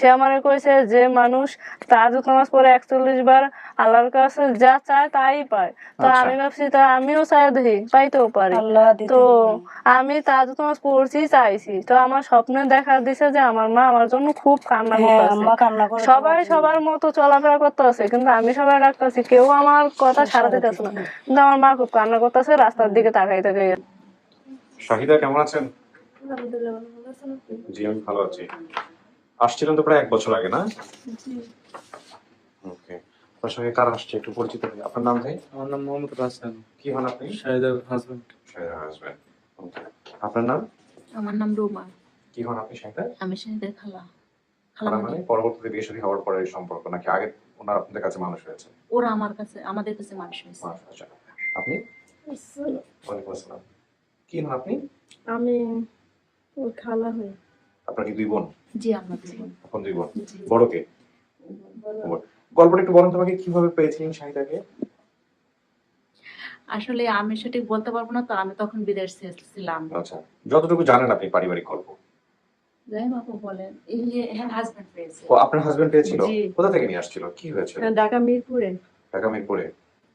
সে আমারে কইছে যে মানুষ তাহাজুদ নামাজ পড়ে একচল্লিশ বার আল্লাহর কাছে যা চায় তাই পায়। তো আচ্ছা। আমি ভাবছি তা আমিও চাই দেখি পাইতেও পারি। তো পারে। আমি তাহাজুদ নামাজ পড়ছি চাইছি। তো আমার স্বপ্নে দেখা দিছে যে আমার মা আমার জন্য খুব কান্না হ্যাঁ করতেছে। কান্না সবাই সবার মতো চলাফেরা করতে আছে কিন্তু আমি সবাই ডাকতেছি কেউ আমার কথা সারা দিতেছে না। কিন্তু আমার মা খুব কান্না করতেছে রাস্তার দিকে তাকাই তাকাই শাহিদা কেমন আছেন? জি আমি ভালো আছি। আসছিলেন তো প্রায় এক বছর আগে না? ওকে। আপনার সঙ্গে কার আসছে একটু পরিচিত হই। আপনার নাম ভাই? আমার নাম মোহাম্মদ রাসেল কি হন আপনি? শাহিদার হাজবেন্ড। আপনার নাম? আমার নাম রুমা। কি হন আপনি শাহিদা? আমি শাহিদের খালা। মানে? মানে পরবর্তীতে বিয়ে শাদী হওয়ার পরে সম্পর্ক নাকি আগে ওনার আপনাদের কাছে মানুষ হয়েছে? ওরা আমার কাছে আমাদের কাছে মানুষ হয়েছে। মানুষ আপনি? ওয়ালাইকুম আসসালাম। কি হন আপনি? আমি ওর খালা হই। আপনার কি দুই বোন? জি আমরা দুই বোন। এখন দুই বোন। বড়। কে গল্পটা একটু বলেন তোমাকে কীভাবে পেয়েছিলেন শাহিদাকে? আসলে আমি সঠিক বলতে পারব না তো আমি তখন বিদেশ ছিলাম। আচ্ছা যতটুকু জানেন আপনি পারিবারিক গল্প। বলেন। এই যে হ্যাঁ হাজবেন্ড পেয়েছে। ও আপনার হাজবেন্ড পেয়েছিল। কোথা থেকে নিয়ে আসছিল? কি হয়েছিল ঢাকা মিরপুরে। ঢাকা মিরপুরে।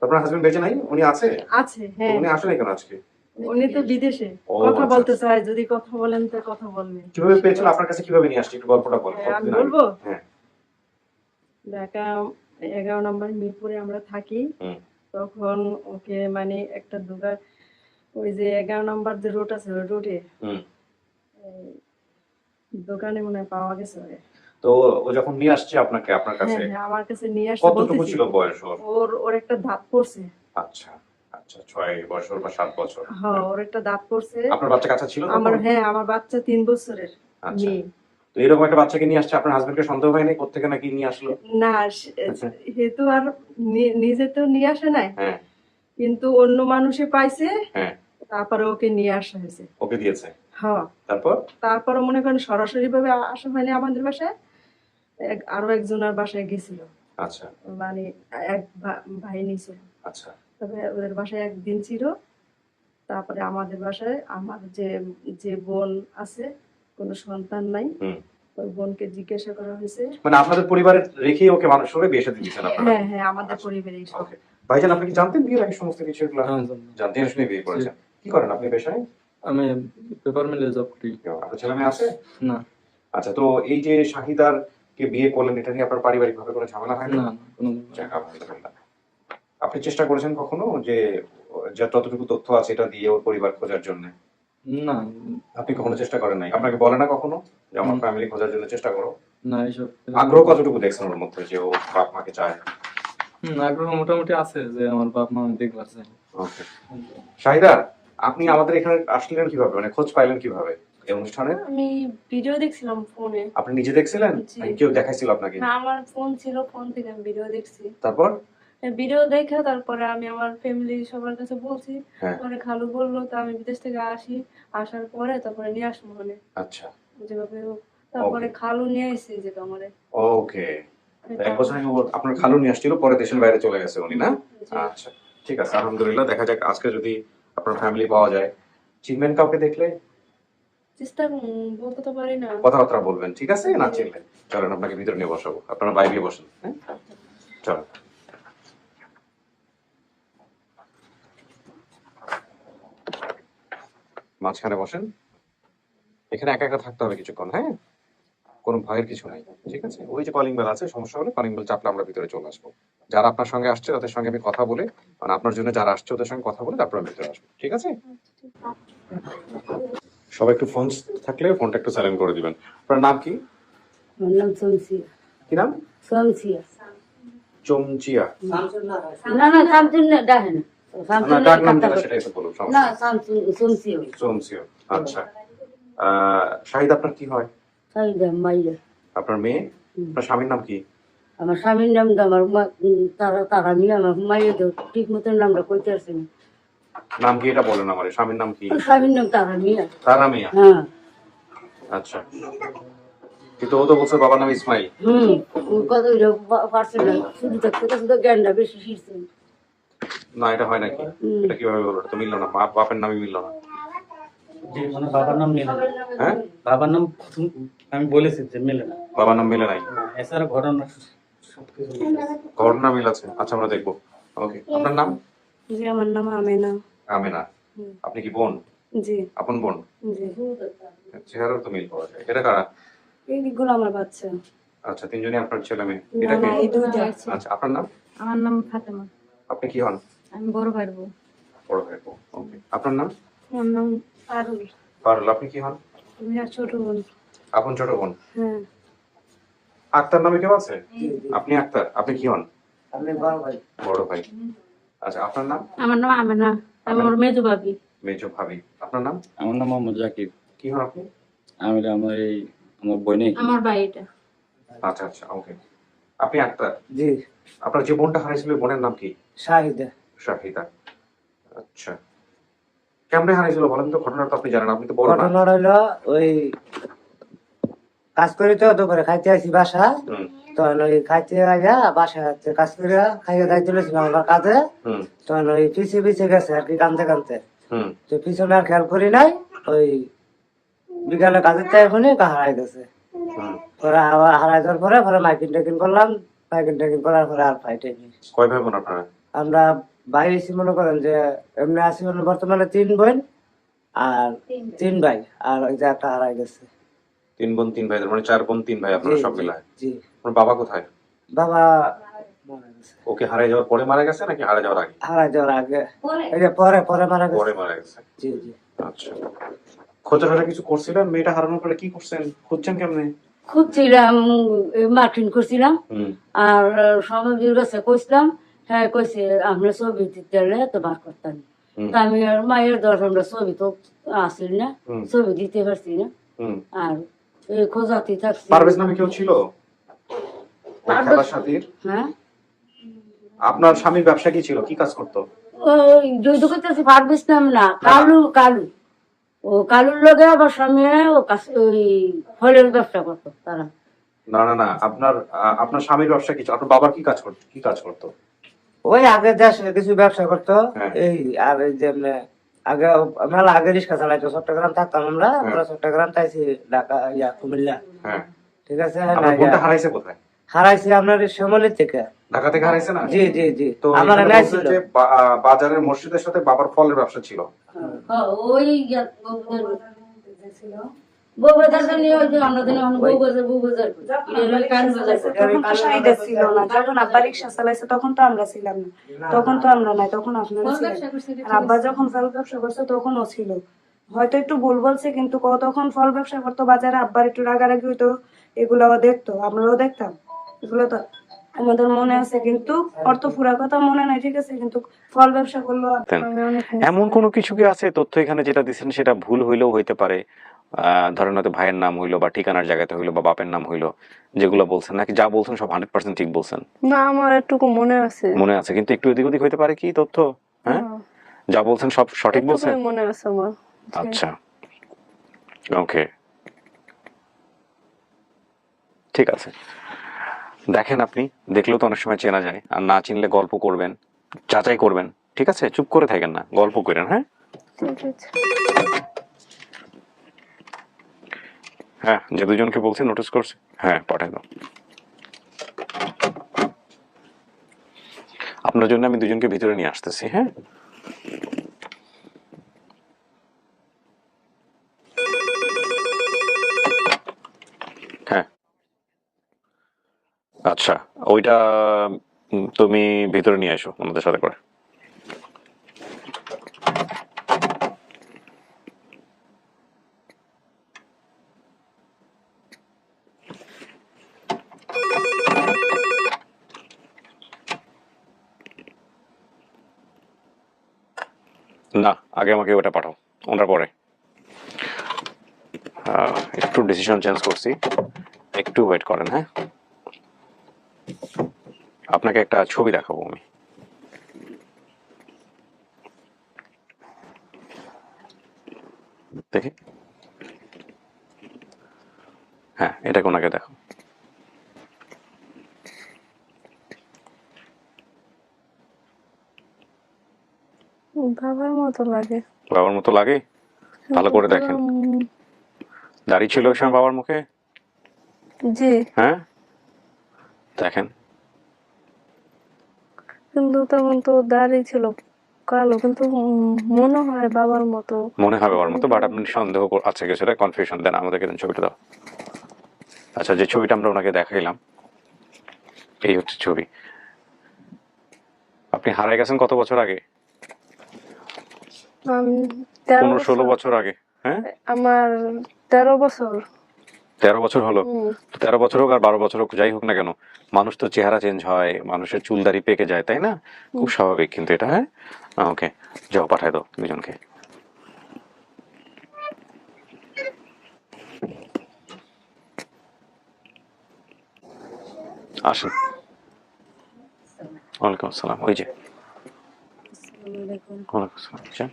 আপনার হাজবেন্ড বেঁচে নাই? উনি আছে? আছে হ্যাঁ। উনি আসলে কেন আজকে? উনি তো বিদেশে। কথা আচ্ছা। বলতে চায় যদি কথা বলেন তো কথা বলবে। কীভাবে পেয়েছিল? আপনার কাছে কীভাবে নিয়ে আসছে? একটু গল্পটা বলেন হ্যাঁ, আমি বলব? হ্যাঁ। ঢাকা এগারো নম্বর মিরপুরে আমরা থাকি। তখন ওকে মানে একটা দোকান ওই যে এগারো নম্বর যে রোড আছে রোডে দোকানে মনে হয় পাওয়া গেছে। তো ও যখন নিয়ে আসছে আপনাকে আপনার কাছে? হ্যাঁ হ্যাঁ আমার কাছে নিয়ে আসতে কতটুকু ছিল বয়স ওর? ওর ওর একটা দাঁত পড়ছে। আচ্ছা। আচ্ছা ছয় বছর বা সাত বছর। হ্যাঁ ওর একটা দাঁত পড়ছে। আপনার বাচ্চা কাছে ছিল আমার হ্যাঁ আমার বাচ্চা তিন বছরের আচ্ছা। তো এরকম একটা বাচ্চাকে নিয়ে আসছে আপনার হাজবেন্ডকে সন্দেহ হয়নি? কোথেকে নাকি নিয়ে আসলো? না সে- সে তো আর নিজে তো নিয়ে আসে নাই। হ্যাঁ। কিন্তু অন্য মানুষে পাইছে। হ্যাঁ। তারপরে ওকে নিয়ে আসা হয়েছে। ওকে দিয়েছে? হ্যাঁ তারপর? তারপরে মনে করেন সরাসরি ভাবে আসা হয়নি আমাদের বাসায়। আরও একজনের বাসায় গেছিল। আচ্ছা। মানে এক ভাই নিয়েছিল আচ্ছা। তবে ওদের বাসায় একদিন ছিল। তারপরে আমাদের বাসায় আমার যে যে বোন আছে কোনো সন্তান নাই। ওই বোনকে জিজ্ঞাসা করা হয়েছে। মানে আপনাদের পরিবারে রেখেই ওকে মানুষ করে বিয়ে সাথে দিয়েছেন আপনারা? হ্যাঁ হ্যাঁ আমাদের পরিবারে ওকে। ভাইজান আপনি কি জানতেন বিয়ের আগে সমস্ত কিছু এগুলো? হ্যাঁ জানতেন শুনে বিয়ে করেছেন। কি করেন আপনি পেশায়? আমি পেপার মিলে জব করি। আপনার ছেলে মেয়ে আছে? না। আচ্ছা তো এই যে শাহিদার কে বিয়ে করলেন এটা নিয়ে আপনার পারিবারিক ভাবে কোনো ঝামেলা হয় না। কোনো আলহামদুলিল্লাহ। আপনি চেষ্টা করেছেন কখনো যে যে যতটুকু তথ্য আছে এটা দিয়ে ওর পরিবার খোঁজার জন্য? না। আপনি কখনো চেষ্টা করেন নাই? আপনাকে বলে না কখনো যে আমার ফ্যামিলি খোঁজার জন্য চেষ্টা করো? না এইসব আগ্রহ কতটুকু দেখছেন ওর মধ্যে যে ও বাপ মাকে চায়? হুম, আগ্রহ মোটামুটি আছে যে আমার বাপ মা দেখবার চাই ওকে। শাহিদা আপনি আমাদের এখানে আসলেন কীভাবে? মানে খোঁজ পাইলেন কীভাবে এই অনুষ্ঠানে? আমি ভিডিও দেখছিলাম ফোনে। আপনি নিজে দেখছিলেন? কেউ দেখাইছিল আপনাকে? হ্যাঁ আমার ফোন ছিল ফোন থেকে আমি ভিডিও দেখছি। তারপর? ভিডিও দেখে তারপরে আমি আমার ফ্যামিলি সবার কাছে বলছি হ্যাঁ। পরে খালু বলল তো আমি বিদেশ থেকে আসি। আসার পরে তারপরে নিয়ে আসব মানে। আচ্ছা। যেভাবে হোক। তারপরে খালু নিয়ে এসেছি যে আমারে ওকে এক বছর আপনার খালু নিয়ে আসছিল পরে দেশের বাইরে চলে গেছে উনি না? আচ্ছা ঠিক আছে আলহামদুলিল্লাহ দেখা যাক আজকে যদি আপনার ফ্যামিলি পাওয়া যায়। চিনবেন কাউকে দেখলে? চেষ্টা বলতে তো পারি না। কথাবার্তা বলবেন ঠিক আছে? না চিনলে চলেন আপনাকে ভিতরে নিয়ে বসাবো। আপনারা বাইরে বসেন হ্যাঁ? চলো মাঝখানে বসেন। এখানে একা একা থাকতে হবে কিছুক্ষণ হ্যাঁ? কোনো ভয়ের কিছু নাই ঠিক আছে? ওই যে কলিং বেল আছে সমস্যা হলে কলিং বেল চাপলে আমরা ভিতরে চলে আসব। যারা আপনার সঙ্গে আসছে তাদের সঙ্গে আমি কথা বলে মানে আপনার জন্য যারা আসছে ওদের সঙ্গে কথা বলে তারপর আমি ভিতরে আসব ঠিক আছে? সবাই একটু ফোন থাকলে ফোনটা একটু সাইলেন্ট করে দিবেন। আপনার নাম কি? নাম সোমসিয়া কি নাম? সোমসিয়া চমচিয়া। না না শামসুন না ডাহে আচ্ছা। শাহিদ আপনার কি হয়? আপনার মেয়ে? আপনার স্বামীর নাম কি? আমার স্বামীর নাম আমার তারা তারা নিয়ে আমার মাইয়া তো ঠিক নামটা কইতে নাম কি এটা বলেন আমার স্বামীর নাম কি? স্বামীর নাম তারা মিয়া। তারা মিয়া? হ্যাঁ। আচ্ছা। কিন্তু ও তো বলছে বাবার নাম ইসমাইল। হুম পারছে না। শুধু শুধু জ্ঞানটা বেশি শিখছে না এটা হয় নাকি? এটা কীভাবে এটা তো মিললো না বাপ- বাপের নামই মিললো না। যে মানে বাবার নাম মেলে না। হ্যাঁ? বাবার নাম আমি বলেছি যে মেলে না। বাবার নাম মিলে নাই? এছাড়া ঘটনা সবকিছু ঘটনা মিল আছে। আচ্ছা আমরা দেখব। ওকে আপনার নাম? জি আমার নাম আমেনা। আমিনা। আপনি কি বোন? জি। আপন বোন? জি। চেহারার তো মিল পাওয়া যায়। এটা কারা? এইগুলো আমার বাচ্চা। আচ্ছা তিনজনই আপনার ছেলে মেয়ে। এটা কি? আচ্ছা আপনার নাম? আমার নাম ফাতেমা। আপনি কি হন? আমি বড় ভাইয়ের বউ। বড় ভাই ওকে আপনার নাম? আমার নাম পারুল। পারুল আপনি কি হন? তুমি আর ছোট বোন। আপন ছোট বোন? হ্যাঁ। আক্তার নামে কেউ আছে? আপনি আক্তার আপনি কি হন? আপনি বড় ভাই। বড় ভাই। আচ্ছা আপনার নাম? আমার নাম আমেনা। আমি ওর মেজো ভাবি। মেজো ভাবি। আপনার নাম? আমার নাম মোহাম্মদ জাকির। কি হন আপনি? আমি আমার এই আমার বই নেই। আমার ভাই এটা। আচ্ছা আচ্ছা ওকে আপনি আক্তার? জি। আপনার যে বোনটা হারিয়েছিল বোনের নাম কি? শাহিদা। শাহিদা। আচ্ছা। কেমনে হারিয়েছিল বলেন তো? ঘটনা আপনি জানেন আপনি তো বড় না। ঘটনা হইল ওই কাজ করি তো দুপুরে খাইতে আসি বাসা তখন ওই খাইতে আইয়া বাসা কাজ করে খাইয়ে দাই চলেছিলাম আমার কাজে। তখন ওই পিছিয়ে পিছিয়ে গেছে আর কি কানতে কানতে। তো পিছনে আর খেয়াল করি নাই ওই বিকালে কাজের তাই হলে হারাই গেছে। পরে আবার হারাই দেওয়ার পরে পরে মাইকিং টেকিং করলাম মাইকিং টেকিং করার পরে আর ফাইটে কয় ভাই বোন আপনারা? আমরা বাইরে এসে মনে করেন যে এমনি আছি হলো বর্তমানে তিন বোন আর তিন ভাই। আর ওই যে একটা হারাই গেছে। তিন বোন তিন ভাই মানে চার বোন তিন ভাই আপনারা সব মিলায়? জি। আপনার বাবা কোথায়? বাবা ওকে হারিয়ে যাওয়ার পরে মারা গেছে নাকি হারিয়ে যাওয়ার আগে? হারাই যাওয়ার আগে। এই যে পরে পরে মারা পরে মারা গেছে। জি জি। আচ্ছা। খোঁজাটা কিছু করছিলেন? মেয়েটা হারানোর পরে কি করছেন? খুঁজছেন কেমনে? খুঁজছিলাম মার্কিন করছিলাম। আর সমাজের কাছে কইছিলাম হ্যাঁ কইছে আমরা ছবি দিতে তো বার করতাম। তা আমি আর মায়ের দশ আমরা ছবি তো আসিল না ছবি দিতে পারছি না। আর খোঁজাতে থাকছি। পারভেজ নামে কেউ ছিল? হ্যাঁ। আপনার স্বামীর ব্যবসা কি ছিল? কি কাজ করতো? নাম না কালু কালু। ও কালুর লগে আবার স্বামী ও কাছ- ওই ফলের ব্যবসা করতো তারা। না না না আপনার আপনার স্বামীর ব্যবসা কি ছিল? আপনার বাবার কি কাজ করতো কি কাজ করতো? ওই আগে দেশে কিছু ব্যবসা করতো হ্যাঁ। এই আর এই যে আগে মেলা আগে রিক্সা চালাইতো চট্টগ্রাম থাকতাম আমরা হ্যাঁ। আমরা চট্টগ্রাম তাইছি ঢাকা ইয়া কুমিল্লা। হ্যাঁ। ঠিক আছে? হারাইছে কোথায়? হারাইছি আপনার শ্যামলের থেকে। ঢাকা থেকে হারাইছে না? জি জি জি। তো আমার যে বাজারের মসজিদের সাথে বাবার ফলের ব্যবসা ছিল। ওই বউবাজার নিয়ে ওই যে আমরা দিন বউবাজার বউবাজার কান বাজার তখন তো শাহিদা ছিল না। যখন আব্বা রিক্সা চালাইছে তখন তো আমরা ছিলাম না। তখন তো আমরা নাই তখন আপনারা ছিলেন। আর আব্বা যখন ফল ব্যবসা করছে তখন ছিল। হয়তো একটু ভুল বলছে কিন্তু তখন ফল ব্যবসা করতো বাজারে আব্বার একটু রাগারাগি হইতো এগুলো দেখতো আমরাও দেখতাম। এগুলো তো আমাদের মনে আছে কিন্তু ওর তো পুরা কথা মনে নাই ঠিক আছে? কিন্তু ফল ব্যবসা করল এমন কোনো কিছু কি আছে তথ্য এখানে যেটা দিচ্ছেন সেটা ভুল হইলেও হইতে পারে। ধরেন হয়তো ভাইয়ের নাম হইল বা ঠিকানার জায়গাতে হইল বা বাপের নাম হইল যেগুলো বলছেন নাকি? যা বলছেন সব হান্ড্রেড পার্সেন্ট ঠিক বলছেন। না আমার একটুকু মনে আছে। মনে আছে কিন্তু একটু এদিক ওদিক হইতে পারে কি তথ্য? হ্যাঁ? হ্যাঁ, যা বলছেন সব সঠিক বলছেন? মনে আছে আমার। আচ্ছা। ওকে। ঠিক আছে। দেখেন আপনি দেখলেও তো অনেক সময় চেনা যায়। আর না চিনলে গল্প করবেন যাচাই করবেন। ঠিক আছে? চুপ করে থাকেন না গল্প করেন হ্যাঁ? ঠিক আছে। হ্যাঁ যে দুজনকে বলছি নোটিস করছি। হ্যাঁ পাঠাই দাও। আপনার জন্য আমি দুজনকে ভিতরে নিয়ে আসতেছি হ্যাঁ? হ্যাঁ। আচ্ছা ওইটা তুমি ভিতরে নিয়ে এসো আমাদের সাথে করে। না, আগে আমাকে ওটা পাঠাও, ওনার পরে। একটু ডিসিশন চেঞ্জ করছি। একটু ওয়েট করেন হ্যাঁ? আপনাকে একটা ছবি দেখাবো আমি। দেখি। হ্যাঁ এটা ওনাকে দেখো বাবার মতো লাগে। বাবার মতো লাগে? ভালো করে দেখেন। দাড়ি ছিল ওই সময় বাবার মুখে? জি। হ্যাঁ? দেখেন। কিন্তু তখন তো দাড়ি ছিল কালো কিন্তু মনে হয় বাবার মতো। মনে হবে ওর মতো বাট আপনি সন্দেহ আছে কিছুটা কনফিউশন দেন আমাদেরকে দেন ছবিটা দাও। আচ্ছা যে ছবিটা আমরা ওনাকে দেখাইলাম এই হচ্ছে ছবি। আপনি হারাই গেছেন কত বছর আগে? পনেরো ষোলো বছর- বছর আগে হ্যাঁ? আমার তেরো বছর। তেরো বছর হলো? তেরো বছর হোক আর বারো বছর হোক যাই হোক না কেন মানুষ তো চেহারা চেঞ্জ হয় মানুষের চুল দাড়ি পেকে যায় তাই না? খুব স্বাভাবিক কিন্তু এটা হ্যাঁ? ওকে যাও পাঠাই দাও দুজনকে। আসুন। ওয়ালাইকুম আসসালাম ওই যে। ওয়ালাইকুম আসসালাম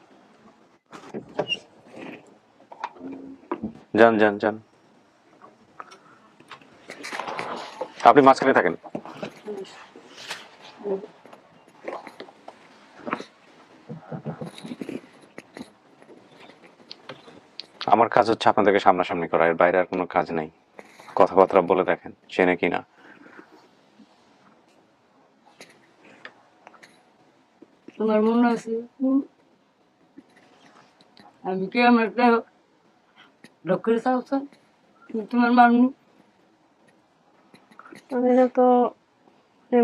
যান যান যান। আপনি মাঝখানে থাকেন। আমার কাজ হচ্ছে আপনাদেরকে সামনাসামনি করা, এর বাইরে আর কোনো কাজ নেই। কথাবার্তা বলে দেখেন, চেনে কিনা। তোমার মনে আছে? আমি কি আমার একটা লক্ষ্যের চাওছা তোমার মানুষ আমি তো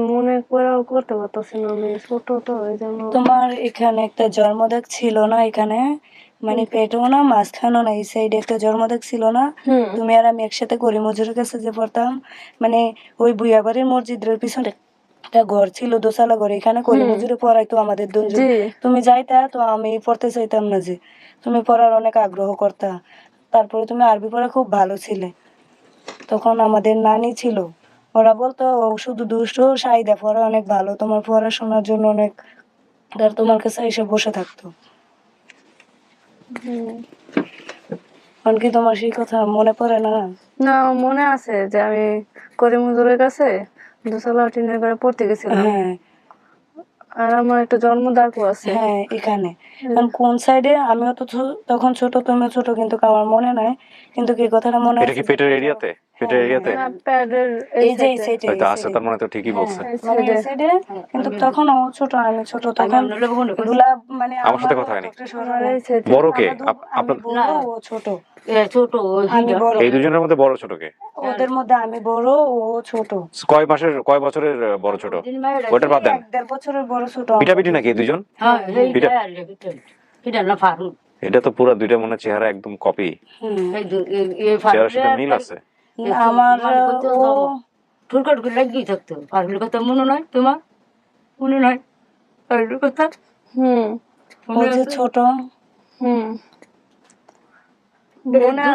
মনে করেও করতে পারতেছি না আমি ছোট তো এই জন্য তোমার এখানে একটা জন্মদাগ ছিল না এখানে? মানে পেটেও না মাঝখানেও না এই সাইডে একটা জন্মদাগ ছিল না? তুমি আর আমি একসাথে করি মজুরের কাছে যে পড়তাম মানে ওই বুয়াবাড়ির মসজিদের পিছনে একটা ঘর ছিল দোসালা ঘর এখানে পড়াইতো আমাদের দুজন তুমি যাইতা তো আমি পড়তে চাইতাম না যে। তুমি পড়ার অনেক আগ্রহ করতা। তারপরে তুমি আরবি পড়া খুব ভালো ছিলে। তখন আমাদের নানি ছিল। ওরা বলতো শুধু দুষ্টু সাইদা পড়া অনেক ভালো। তোমার পড়াশোনার জন্য অনেক আর তোমার কাছে এসে বসে থাকতো। কি তোমার সেই কথা মনে পড়ে না? না মনে আছে যে আমি করিম হুজুরের কাছে দুশালা ঘরে পড়তে গেছিলাম। হ্যাঁ। আর আমার একটা জন্মদাগও আছে। হ্যাঁ এখানে। এখন কোন সাইডে? আমিও তো তখন ছোট তুমিও ছোট কিন্তু আমার মনে নাই। কিন্তু কি কথাটা মনে এটা কি পেটের এরিয়াতে? পেটের এরিয়াতে? এই যে এই সাইডে হয়তো আছে তার মানে তো ঠিকই বলছে। এই মানে। সাইডে কিন্তু তখন ও ছোট আমি ছোট তখন আমরা মনে আমার সাথে কথা হয়নি। বড় কে? আপনার ও ছোট। ছোট এই দুজনের মধ্যে বড় ছোট কে? ওদের মধ্যে আমি বড় ও ছোট। কয় মাসের কয় বছরের বড় ছোট? ওটার বাদ দেন। দেড় বছরের বড় ছোট। পিটাপিটি নাকি দুজন? হ্যাঁ এটা না ফারুক এটা তো পুরো দুইটা মনে চেহারা একদম কপি চেহারার সাথে মিল আছে। আমার ঠুরকাট করে লাগিয়ে থাকতো? ফারুকের কথা মনে নয় তোমার? মনে নয় ফারুকের কথা? হুম। ও যে আছে? ছোট। হুম?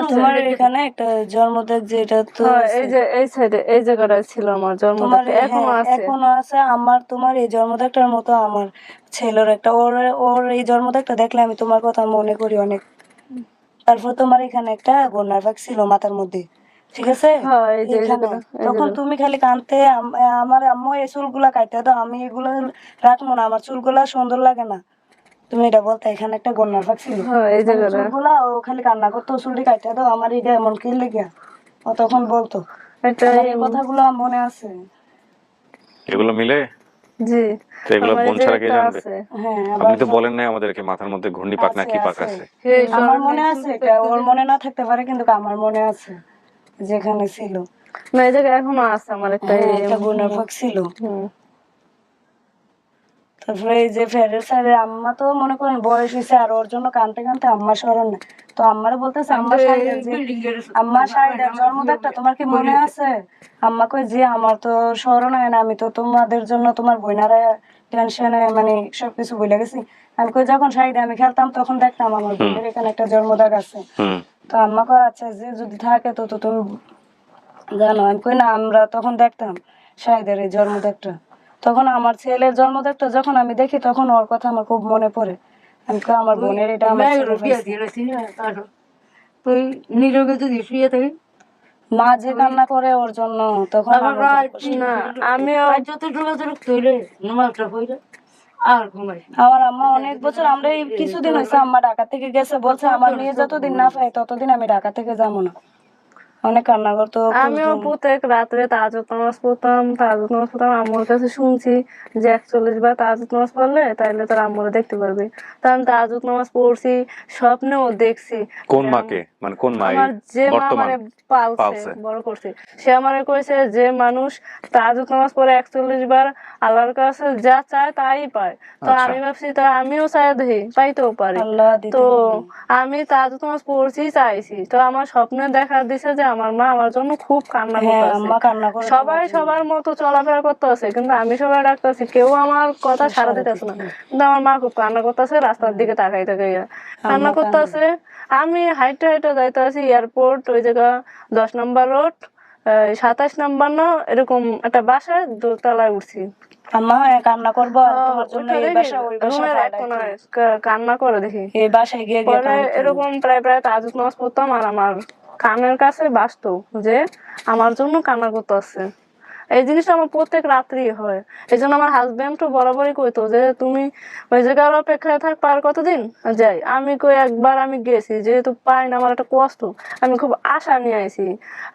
তোমার এখানে একটা জন্মদাগ যেটা তো হ্যাঁ, এই যে এই সাইডে এই জায়গাটায় ছিল আমার জন্মদাগ। এখনও হ্যাঁ, আছে। এখনও আছে। আমার তোমার এই জন্মদাগটার মতো আমার ছেলের একটা। ওর ওর এই জন্মদাগটা দেখলে আমি তোমার কথা মনে করি অনেক। তারপর তোমার এখানে একটা গন্ডার ভাগ ছিল মাথার মধ্যে। ঠিক আছে? হ্যাঁ। জায়গাটা, তখন তুমি খালি কানতে আমার আম্মু এই চুলগুলা কাটতে দাও আমি এগুলো রাখব না। আমার চুলগুলা সুন্দর লাগে না। তুমি এটা বলতে এখানে একটা গন্ডার ভাগ ছিল। হ্যাঁ চুলগুলা ও খালি কান্না করতো চুলটি কাটতে দাও আমার এটা এমন কি লেগে ও তখন বলতো এই কথাগুলো মনে আছে? এগুলো মিলে? জি। এগুলো বোন ছাড়া কে জানবে? হ্যাঁ আপনি তো বলেন নাই আমাদেরকে মাথার মধ্যে ঘূর্ণি পাক না আছে, কি পাক আছে। আছে। আমার মনে আছে এটা ওর মনে না থাকতে পারে কিন্তু আমার মনে আছে যেখানে ছিল। না এই জায়গায় এখনও আছে আমার একটা হ্যাঁ, গুণের ছিল। তারপরে এই যে ফেরের সাইডে আম্মা তো মনে করেন বয়স হয়েছে আর ওর জন্য কানতে কানতে আম্মা স্মরণ নেই। তো আম্মারে বলতেছে আম্মা সাইডের যে আম্মা সাইডের জন্মদাগটা তোমার কি মনে আছে? আম্মা কই যে আমার তো স্মরণ হয় না আমি তো তোমাদের জন্য তোমার বইনারা টেনশনে মানে সবকিছু ভুলে গেছি। আমি কই যখন সাইডে আমি খেলতাম তখন দেখতাম আমার বোনের এখানে একটা জন্মদাগ আছে। তো আম্মা কয় আচ্ছা যে যদি থাকে তো তো তুমি জানো। আমি কই না আমরা তখন দেখতাম শাহিদের এই জন্মদাগটা। তখন আমার ছেলের জন্মদাগটা যখন আমি দেখি তখন ওর কথা আমার খুব মনে পড়ে। আমি আমার বোনের এটা আমার। তুই নিরোগে যদি শুয়ে থাকি? মা যে কান্না করে ওর জন্য তখন পড়ে আর আমার আম্মা অনেক বছর আমরা কিছুদিন হয়েছে আম্মা ঢাকা থেকে গেছে বলছে আমার মেয়ে যতদিন না পাই ততদিন আমি ঢাকা থেকে যাব না। অনেক কান্না করতো আমিও প্রত্যেক রাত্রে তাজুদ নামাজ পড়তাম তাজুদ নামাজ পড়তাম আম্মুর কাছে শুনছি যে একচল্লিশ বার তাজুদ নামাজ পড়লে তাইলে তোর আম্মুরে দেখতে পারবি। তা আমি তাজুদ নামাজ পড়ছি স্বপ্নেও দেখছি কোন মাকে মানে কোন মা আমার যে মা বর্তমান? পালছে। বড় করছে সে আমারে কইছে যে মানুষ তাহাজুদ নামাজ পড়ে একচল্লিশ বার আল্লাহর কাছে যা চায় তাই পায়। তো আচ্ছা। আমি ভাবছি তা আমিও চাই দেখি পাইতেও পারি। তো। আমি তাহাজুদ নামাজ পড়ছি চাইছি। তো আমার স্বপ্নে দেখা দিছে যে আমার মা আমার জন্য খুব কান্না হ্যাঁ করতেছে। সবাই সবার মতো চলাফেরা করতেছে কিন্তু আমি সবাই ডাকতেছি কেউ আমার কথা সারা দিতেছে না। কিন্তু আমার মা খুব কান্না করতেছে রাস্তার দিকে তাকাই তাকাইয়া কান্না। করতেছে আমি হাইটে হাইটে যাইতেছি এয়ারপোর্ট ওই জায়গা দশ নম্বর রোড সাতাশ নম্বর না এরকম একটা বাসায় দোতলায় উঠছি। আম্মা হ্যাঁ কান্না করব তোমার জন্য এই বাসা ওই বাসা রুমের এক পাঠাইতো। কোনায় কা- কান্না করে দেখি। এই বাসায় গিয়ে। এরকম প্রায় প্রায় তাজুদ নামাজ পড়তাম আর আমার কানের কাছে বাসতো যে আমার জন্য কান্না করতে আসছে এই জিনিসটা আমার প্রত্যেক রাত্রি হয়। এই জন্য আমার হাজবেন্ড তো বরাবরই কইতো যে তুমি ওই জায়গার অপেক্ষায় থাক, পার কতদিন? যাই, আমি কই একবার আমি গেছি, যেহেতু পাই না, আমার একটা কষ্ট। আমি খুব আশা নিয়ে আইছি।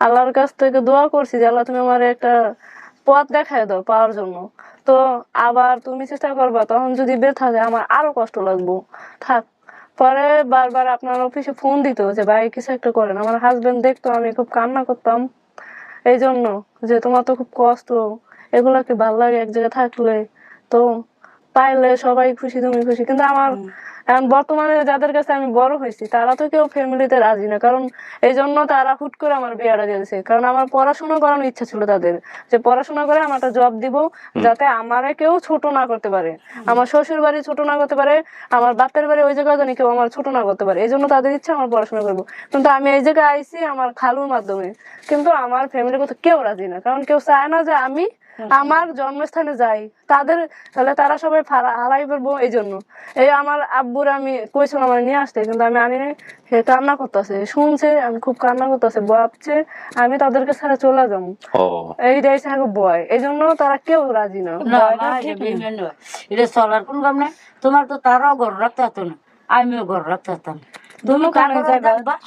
আল্লাহর কাছ থেকে দোয়া করছি যে, আল্লাহ তুমি আমার একটা পথ দেখায় দাও পাওয়ার জন্য। তো আবার তুমি চেষ্টা করবা, তখন যদি ব্যথা যায়, আমার আরও কষ্ট লাগবো। থাক। পরে বারবার আপনার অফিসে ফোন দিত যে, ভাই, কিছু একটা করেন। আমার হাজবেন্ড দেখতো, আমি খুব কান্না করতাম। এই জন্য যে, তোমার তো খুব কষ্ট। এগুলা কি ভালো লাগে? এক জায়গায় থাকলে তো পাইলে সবাই খুশি, তুমি খুশি। কিন্তু আমার এখন বর্তমানে যাদের কাছে আমি বড় হয়েছি তারা তো কেউ ফ্যামিলিতে রাজি না। কারণ এই জন্য তারা হুট করে আমার বিয়েটা দিয়েছে কারণ আমার পড়াশোনা করানোর ইচ্ছা ছিল তাদের যে পড়াশোনা করে আমার একটা জব দিব যাতে আমারে কেউ ছোট না করতে পারে। আমার শ্বশুর বাড়ি ছোট না করতে পারে আমার বাপের বাড়ি ওই জায়গায় জানি কেউ আমার ছোট না করতে পারে। এই জন্য তাদের ইচ্ছা আমার পড়াশোনা করব। কিন্তু আমি এই জায়গায় আইছি আমার খালুর মাধ্যমে। কিন্তু আমার ফ্যামিলির কথা কেউ রাজি না। কারণ কেউ চায় না যে আমি আমার জন্মস্থানে যাই তাদের তাহলে তারা সবাই হারাই ফেলব এই জন্য এই আমার আব্বুর আমি কইছিলাম আমার নিয়ে আসতে কিন্তু আমি আনি নাই। সে কান্না করতেছে শুনছে আমি খুব কান্না করতেছে ভাবছে আমি তাদেরকে ছাড়া চলে যাব। ও। এইটাই থাকে বয় এই জন্য তারা কেউ রাজি না। এটা চলার কোন কাম নাই। তোমার তো তারাও ঘর রাখতে হতো না আমিও ঘর রাখতে হতাম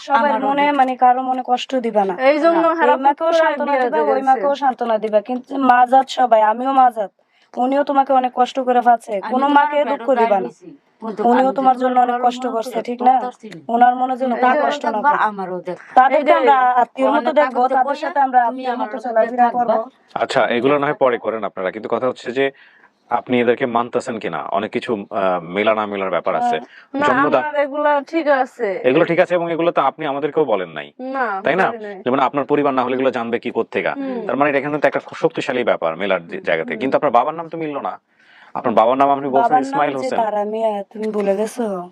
সবার মনে মানে কারও মনে কষ্ট দিবা না। এই জন্য মাকেও সান্ত্বনা দিবা ওই মাকেও সান্ত্বনা দিবা। কিন্তু মাজাত সবাই আমিও মাজাত উনিও তোমাকে অনেক কষ্ট করে পাচ্ছে কোনো মাকে দুঃখ দিবা না। উনিও তোমার জন্য অনেক কষ্ট করছে ঠিক না? ওনার মনে যেন তা কষ্ট না। আমারও তাদেরকে আমরা আত্মীয়র মতো দেখব তাদের সাথে আমরা আত্মীয়র মতো চলাফেরা করব। আচ্ছা এগুলো না হয় পরে করেন আপনারা কিন্তু কথা হচ্ছে যে আপনি এদেরকে মানতেছেন কিনা? অনেক কিছু মেলা না মেলার ব্যাপার আছে। এগুলা ঠিক আছে। এগুলো ঠিক আছে এবং এগুলো তো আপনি আমাদেরকেও বলেন নাই। তাই না? যেমন আপনার পরিবার না হলে এগুলো জানবে কি কোথেকে তার মানে এটা এখানে তো একটা শক্তিশালী ব্যাপার মেলার যে- জায়গা থেকে। কিন্তু আপনার বাবার নাম তো মিললো না। আপনার বাবার নাম আপনি বলছেন ইসমাইল হোসেন। তুমি ভুলে গেছো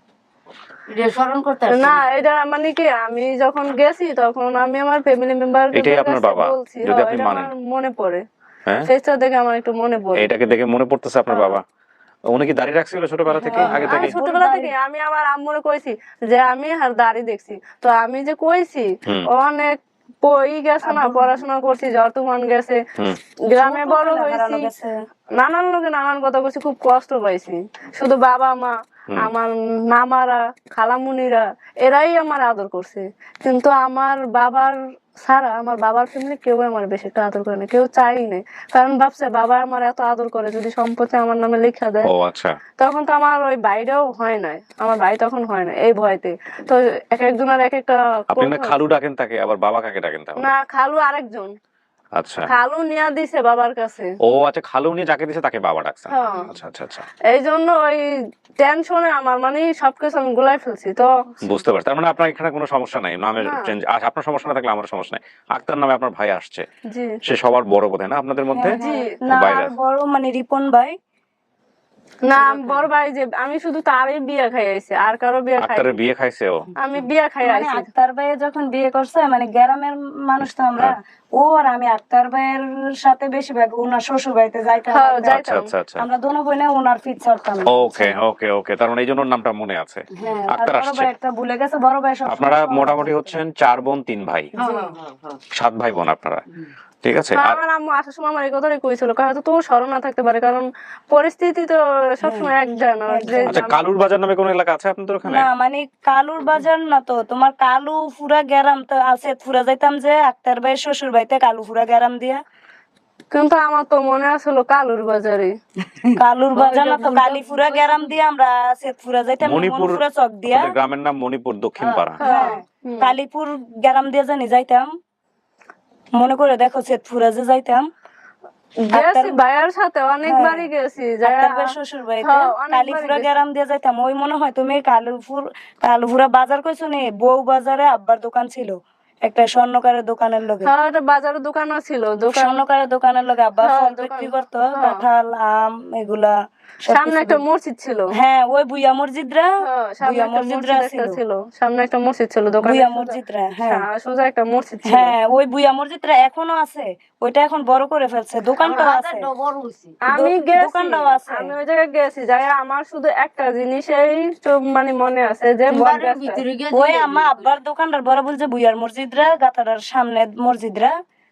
না এটা মানে কি আমি যখন গেছি তখন আমি আমার ফ্যামিলি মেম্বার এটাই আপনার বাবা, যদি হ্যাঁ, আপনি মানেন। মনে পড়ে। হ্যাঁ? ফেসটা দেখে আমার একটু মনে পড়ে। এটাকে দেখে মনে পড়তেছে আপনার বাবা। উনি কি দাঁড়িয়ে রাখছিল ছোটবেলা থেকে আগে থেকে? ছোটবেলা থেকে আমি আমার আম্মুরে কইছি যে আমি আর দাড়ি দেখছি। তো আমি যে কইছি অনেক পই গেছে না পড়াশোনা করছি যতমান গেছে গ্রামে বড় হয়েছি নানান লোকে নানান কথা করছি খুব কষ্ট পাইছি। শুধু বাবা মা আমার মামারা খালামুনিরা এরাই আমার আদর করছে। কিন্তু আমার বাবার ছাড়া আমার বাবার ফ্যামিলি কেউ আমার বেশি একটা আদর করে না কেউ চাই না কারণ ভাবছে বাবা আমার এত আদর করে যদি সম্পত্তি আমার নামে লেখা দেয় ও আচ্ছা। তখন তো আমার ওই বাইরেও হয় নাই আমার ভাই তখন হয় না এই ভয়তে তো এক একজনের এক একটা আপনি না খালু ডাকেন তাকে আবার বাবা কাকে ডাকেন তাহলে? না খালু আরেকজন। আচ্ছা। খালু নিয়া দিছে বাবার কাছে। ও আচ্ছা খালু উনি যাকে দিছে তাকে বাবা ডাকছেন হ্যাঁ। আচ্ছা আচ্ছা আচ্ছা। এই জন্য ওই টেনশনে আমার মানে সবকিছু আমি গুলাই ফেলছি তো। বুঝতে পারছি। তার মানে আপনার এখানে কোনো সমস্যা নাই নামের। চেঞ্জ আপনার সমস্যা না থাকলে আমার সমস্যা নাই। আক্তার নামে আপনার ভাই আসছে। সে সবার বড় বোধ না আপনাদের মধ্যে? জি। না বড় মানে রিপন ভাই। না আমি বড় ভাই যে আমি শুধু তারই বিয়ে খাই আর কারও বিয়ে খাই আক্তারের বিয়ে খাইছে ও? আমি বিয়ে খাই মানে আক্তার ভাইয়ে যখন বিয়ে করছে মানে গ্রামের মানুষ তো আমরা ও আর আমি আক্তার ভাইয়ের সাথে বেশিরভাগ ওনার শ্বশুর বাড়িতে যাইতাম হ্যাঁ, আমরা- আচ্ছা আচ্ছা আচ্ছা। আমরা দোনো বোনে ওনার ফিট ছাড়তাম। ওকে ওকে ওকে তার মানে এই জন্য নামটা মনে আছে। হ্যাঁ আক্তার আসছে। ভাই একটা ভুলে গেছে বড় ভাই আপনারা মোটামুটি হচ্ছেন চার বোন তিন ভাই। সাত ভাই বোন আপনারা। ঠিক আছে? আর আমার আম্মু আসার সময় আমার এই কথাটাই কইছিল হয়তো তোর স্মরণ না থাকতে পারে কারণ পরিস্থিতি তো সবসময় এক যায় না যে আচ্ছা কালুর বাজার নামে কোনো এলাকা আছে আপনাদের ওখানে? না মানে কালুর বাজার না তো তোমার কালু ফুরা গেরাম তো আছে ফুরা যাইতাম যে আক্তার ভাই শ্বশুর বাড়িতে কালু ফুরা গেরাম দিয়া। কিন্তু আমার তো মনে আসলো কালুর বাজারে। কালুর বাজার না তো কালীপুরা গেরাম দিয়ে আমরা শ্বেতপুরা যাইতাম মণিপুর চক দিয়া। গ্রামের নাম মণিপুর দক্ষিণ পাড়া হ্যাঁ কালীপুর গেরাম দিয়ে জানি যাইতাম। মনে করে দেখো শ্বেতপুরা যে যাইতাম। গেছি সাথে অনেকবারই গেছি যাই আক্তার ভাই শ্বশুর বাড়িতে। হ্যাঁ, কালীপুরা গেছি। দিয়ে যাইতাম। ওই মনে হয় তুমি কালীপুর কালীপুরা বাজার কইছো নি? বউ বাজারে আব্বার দোকান ছিল। একটা স্বর্ণকারের দোকানের লগে। হ্যাঁ বাজারের দোকানও ছিল। স্বর্ণকারের দোকানের লগে আব্বা হ্যাঁ, ফল বিক্রি করতো। হ্যাঁ। কাঁঠাল আম এগুলা সামনে একটা মসজিদ ছিল। হ্যাঁ ওই বুইয়া মসজিদরা হ্যাঁ, সামনে বুইয়া মসজিদরা মসজিদ ছিল। সামনে একটা মসজিদ ছিল দোকান বুইয়া মসজিদরা হ্যাঁ। সোজা একটা মসজিদ ছিল। হ্যাঁ ওই বুইয়া মসজিদটা এখনও আছে। ওইটা এখন বড় করে ফেলছে। দোকানটাও আছে। আমি গেছি। দোকানটাও আছে। আমি ওই জায়গায় গেছি। যাই আমার শুধু একটা জিনিসেই মানে মনে আছে যে ওই আমা আব্বার দোকানটার বড় বলছে বুইয়ার মসজিদরা গাতারার সামনে মসজিদরা।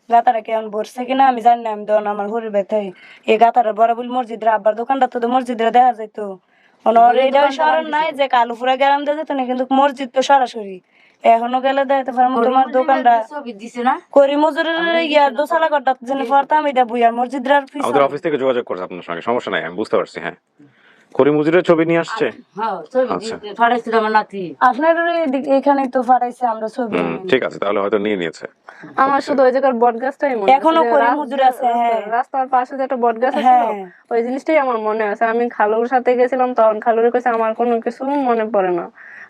গাতারা কেমন বসছে কিনা আমি জানি না আমি দন আমার হরির ব্যথায়। এই গাতারার বড় বল মসজিদরা আব্বার দোকানটা তো মসজিদরা দেখা যাইতো। ওনার এটা স্মরণ নাই যে কালুপুরা গেলাম দিয়ে যেত না কিন্তু মসজিদ তো সরাসরি। এখনও গেলে দেখতে পারব তোমার দোকানটা। দিছে না? করি মজুরের ইয়ার দোসালা গড্ডা যেন পড়তাম এটা বুইয়ার মসজিদরার অফিস থেকে যোগাযোগ করছে আপনার সঙ্গে সমস্যা নাই আমি বুঝতে পারছি হ্যাঁ। করি মজুরের ছবি নিয়ে আসছে? হ্যাঁ ছবি আচ্ছা। দিতে আমার নাতি। আপনার এখানে তো ফাটাইছে আমরা ছবি ঠিক আছে তাহলে হয়তো নিয়ে নিয়েছে। আমার শুধু ওই জায়গার বট গাছটাই মনে এখনও আছে, যে করি রাস্তা- মজুর আছে, হ্যাঁ। রাস্তার পাশে যে একটা বট গাছ আছে হ্যাঁ। ওই জিনিসটাই আমার মনে আছে। আমি খালুর সাথে গেছিলাম তখন খালুর কাছে আমার কোনো কিছু মনে পড়ে না।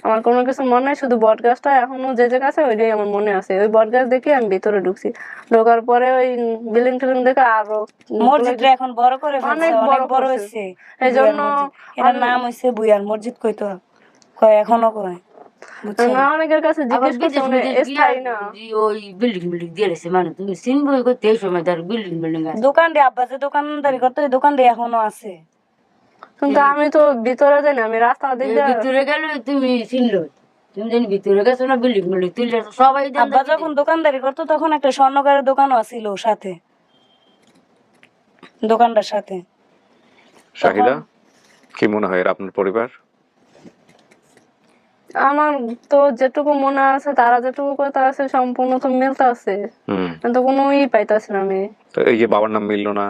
আমার কোনো কিছু মনে নেই শুধু বট গাছটা এখনও যে জায়গা আছে ওইটাই আমার মনে আছে। ওই বট গাছ দেখে আমি ভিতরে ঢুকছি। ঢোকার পরে ওই বিল্ডিং টিল্ডিং দেখে আরও মসজিদটা এখন বড় করে অনেক অনেক বড় বড় হয়েছে। এই জন্য এটার নাম হইছে বুইয়ার মসজিদ কইতো। কয় এখনও কয়? অনেকের কাছে জিজ্ঞেস করছি বিদেশ স্থায়ী না। ওই বিল্ডিং বিল্ডিং দিয়ে রেছে মানে তুমি সিনবই করতে এই সময় তার বিল্ডিং বিল্ডিং আছে। দোকানটি আব্বা যে দোকানদারি করতো এই দোকানটি এখনও আছে। কিন্তু আমি তো ভিতরে যাই না আমি রাস্তা দিয়ে ভিতরে গেলে তুমি চিনলো। ভিতরে গেছো না বিল্ডিং বিল্ডিং তুললে সবাই আব্বা যখন দোকানদারি করতো তখন একটা স্বর্ণকারের দোকানও ছিল সাথে। দোকানটার সাথে। কি মনে হয় আপনার পরিবার? আমার তো যেটুকু মনে আছে তারা যেটুকু কথা আছে সম্পূর্ণ তো মিলতে আছে। হুম। কিন্তু কোনো ই পাইতাছি না আমি। এই যে বাবার নাম মিললো না।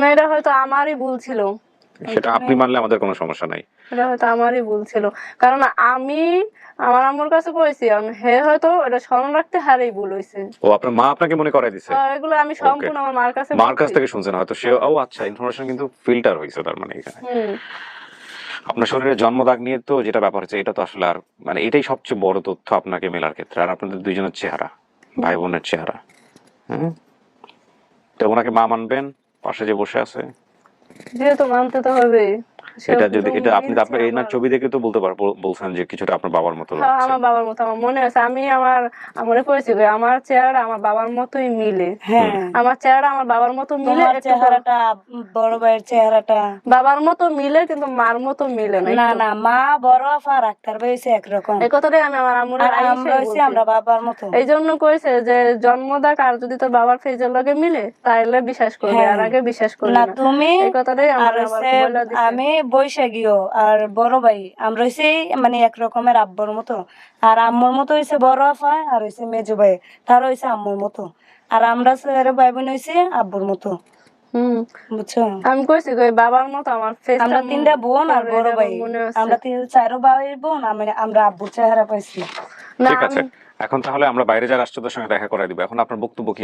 না, এটা হয়তো আমারই ভুল ছিল। সেটা আপনি মানলে আমাদের কোনো সমস্যা নাই। এটা হয়তো আমারই ভুল ছিল। কারণ আমি আমার আম্মুর কাছে কইছি হে হয়তো এটা স্মরণ রাখতে হারেই ভুল হয়েছে ও আপনার মা আপনাকে মনে করাই দিছে? এগুলো আমি সম্পূর্ণ আমার মার কাছে মার কাছ থেকে শুনছেন হয়তো সে ও আচ্ছা ইনফরমেশন কিন্তু ফিল্টার হয়েছে তার মানে এখানে। আপনার শরীরে জন্মদাগ নিয়ে তো যেটা ব্যাপার হচ্ছে এটা তো আসলে আর মানে এটাই সবচেয়ে বড় তথ্য আপনাকে মেলার ক্ষেত্রে আর আপনাদের দুইজনের চেহারা ভাই বোনের চেহারা হ্যাঁ তো ওনাকে মা মানবেন পাশে যে বসে আছে যেহেতু মানতে তো হবে এটা যদি এটা আপনি আপনার এনার ছবি দেখে তো বলতে পার বলছেন যে কিছুটা আপনার বাবার মতো হ্যাঁ, লাগছে। আমার বাবার মতো আমার মনে আছে আমি আমার আমারে কইছি যে আমার চেহারা আমার বাবার মতোই মিলে। হ্যাঁ। আমার চেহারা আমার বাবার মতো মিলে একটু চেহারাটা বড় ভাইয়ের চেহারাটা? বাবার মতো মিলে কিন্তু মার মতো মিলে না না না মা বড় আফা রাখতার হয়েছে একরকম। এই কথাটাই আমি আমার আম্মুর আর আমরা হয়েছি আমরা বাবার মতো। এই জন্য কইছে যে জন্মদাগ আর যদি তোর বাবার ফেজের লগে মিলে তাইলে বিশ্বাস করবে হ্যাঁ। আর আগে বিশ্বাস করবে না তুমি এই কথাটাই আর আমার। আমি বৈশাখীও আর বড় ভাই আমরা হইছে মানে এক রকমের আব্বর মতো। আর আম্মুর মতো হইছে বড় আফা আর হইছে মেজো ভাই তার হইছে আম্মুর মতো। আর আমরা ভাই বোন হইছে আব্বুর মতো। হুম। বুঝছ? আমি কইছি কই বাবার মতো আমার ফেস আমরা তিনটা বোন আর বড় ভাই। আমরা তিন চারো ভাই বোন আমরা আমরা আব্বুর চেহারা পাইছি। ঠিক আছে এখন তাহলে আমরা বাইরে যারা রাষ্ট্রদের সঙ্গে দেখা করে দিব। এখন আপনার বক্তব্য কি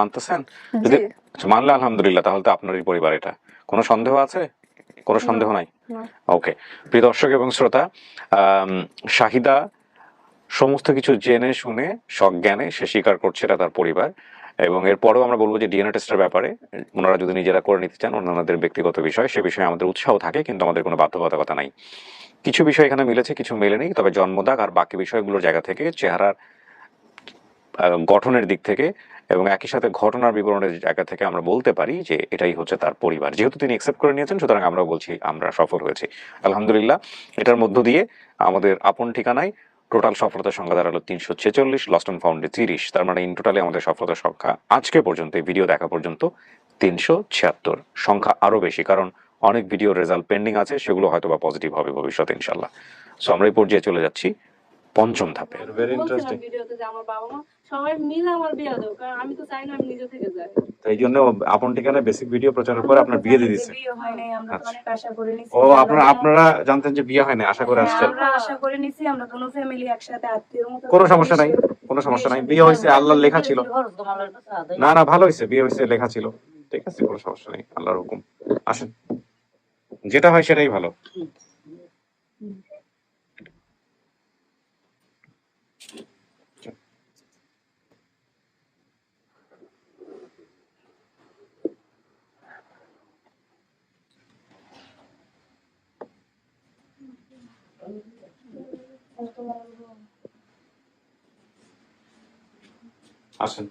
মানতেছেন? যদি আচ্ছা, মানলে আলহামদুলিল্লাহ তাহলে তো আপনারই পরিবার এটা। কোনো সন্দেহ আছে? কোনো সন্দেহ নাই? ওকে প্রিয় দর্শক এবং শ্রোতা শাহিদা সমস্ত কিছু জেনে শুনে সজ্ঞানে সে স্বীকার করছে এটা তার পরিবার এবং এরপরেও আমরা বলব যে ডিএনএ টেস্টের ব্যাপারে ওনারা যদি নিজেরা করে নিতে চান ওনাদের ব্যক্তিগত বিষয় সে বিষয়ে আমাদের উৎসাহ থাকে কিন্তু আমাদের কোনো বাধ্যবাধকতা নাই। কিছু বিষয় এখানে মিলেছে কিছু মেলেনি তবে জন্মদাগ আর বাকি বিষয়গুলোর জায়গা থেকে চেহারার গঠনের দিক থেকে এবং একই সাথে ঘটনার বিবরণের জায়গা থেকে আমরা বলতে পারি যে এটাই হচ্ছে তার পরিবার। যেহেতু তিনি একসেপ্ট করে নিয়েছেন সুতরাং আমরাও বলছি আমরা সফল হয়েছি। আলহামদুলিল্লাহ এটার মধ্য দিয়ে আমাদের আপন ঠিকানায় টোটাল সফলতার সংখ্যা দাঁড়াল তিনশো ছেচল্লিশ লস্ট অ্যান্ড ফাউন্ডে তিরিশ। তার মানে ইন টোটালে আমাদের সফলতার সংখ্যা আজকে পর্যন্ত এই ভিডিও দেখা পর্যন্ত তিনশো ছিয়াত্তর। সংখ্যা আরও বেশি কারণ অনেক ভিডিও রেজাল্ট পেন্ডিং আছে সেগুলো হয়তো বা পজিটিভ হবে ভবিষ্যতে ইনশাল্লাহ সো আমরা এই পর্যায়ে চলে যাচ্ছি পঞ্চম ধাপে। ভেরি ইন্টারেস্টিং ভিডিওতে যে আমার বাবা মা সবাই মিলে আমার বিয়ে দেবো কারণ আমি তো চাই না আমি নিজে থেকে যাই। তো এই জন্য আপন বেসিক ভিডিও প্রচারের পরে আপনার বিয়ে দিয়ে বিয়ে হয় আচ্ছা। অনেক আশা করে ও আপনারা আপনারা জানতেন যে বিয়ে হয় না আশা করে আসছেন। আমরা আশা করে নিছি আমরা দুনো ফ্যামিলি একসাথে আত্মীয়র মতো কোনো সমস্যা নাই কোনো সমস্যা নাই। বিয়ে হয়েছে আল্লাহর লেখা ছিল। না না ভালো হয়েছে বিয়ে হয়েছে লেখা ছিল। ঠিক আছে কোনো সমস্যা নেই আল্লাহর হুকুম। আসেন। যেটা হয় সেটাই ভালো। আসেন।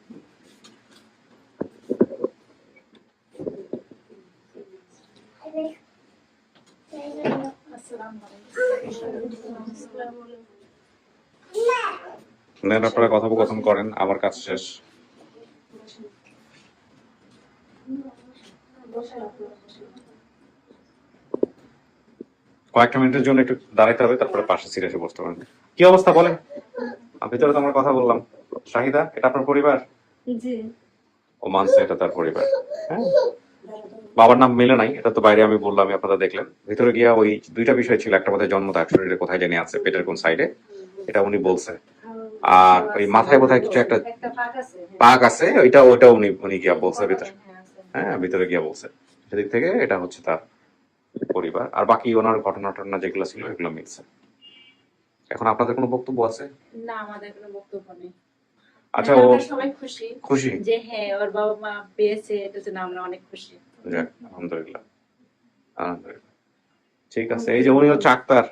আপনারা কথোপকথন করেন, আমার কাজ শেষ। কয়েকটা মিনিটের জন্য একটু দাঁড়াইতে হবে, তারপরে পাশে সিটে এসে বসতে পারেন। কি অবস্থা বলেন? ভিতরে তো আমরা কথা বললাম। শাহিদা এটা আপনার পরিবার? জি। ও মানছে এটা তার পরিবার হ্যাঁ? বাবার নাম মিলে নাই এটা তো বাইরে আমি বললাম আপনারা দেখলেন। ভিতরে গিয়া ওই দুইটা বিষয় ছিল একটা মধ্যে জন্ম দাগ শরীরে কোথায় জানি আছে পেটের কোন সাইডে এটা উনি বলছে। আর ওই মাথায় বোধহয় কিছু একটা পাক আছে ওইটা ওইটা উনি উনি গিয়া বলছে ভিতরে। হ্যাঁ ভিতরে গিয়া বলছে। সেদিক থেকে এটা হচ্ছে তার পরিবার আর বাকি ওনার ঘটনা টটনা যেগুলো ছিল এগুলো মিলছে। এখন আপনাদের কোনো বক্তব্য আছে? না আমাদের কোনো বক্তব্য নেই। আচ্ছা ও সবাই খুশি খুশি? যে হ্যাঁ ওর বাবা মা পেয়েছে এটা জন্য আমরা অনেক খুশি। যাক আলহামদুলিল্লাহ। আলহামদুলিল্লাহ। ঠিক আছে এই যে উনি হচ্ছে আক্তার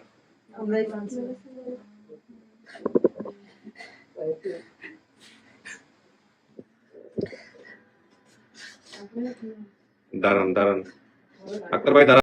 দাঁড়ান দাঁড়ান আক্তার ভাই দাঁড়ান।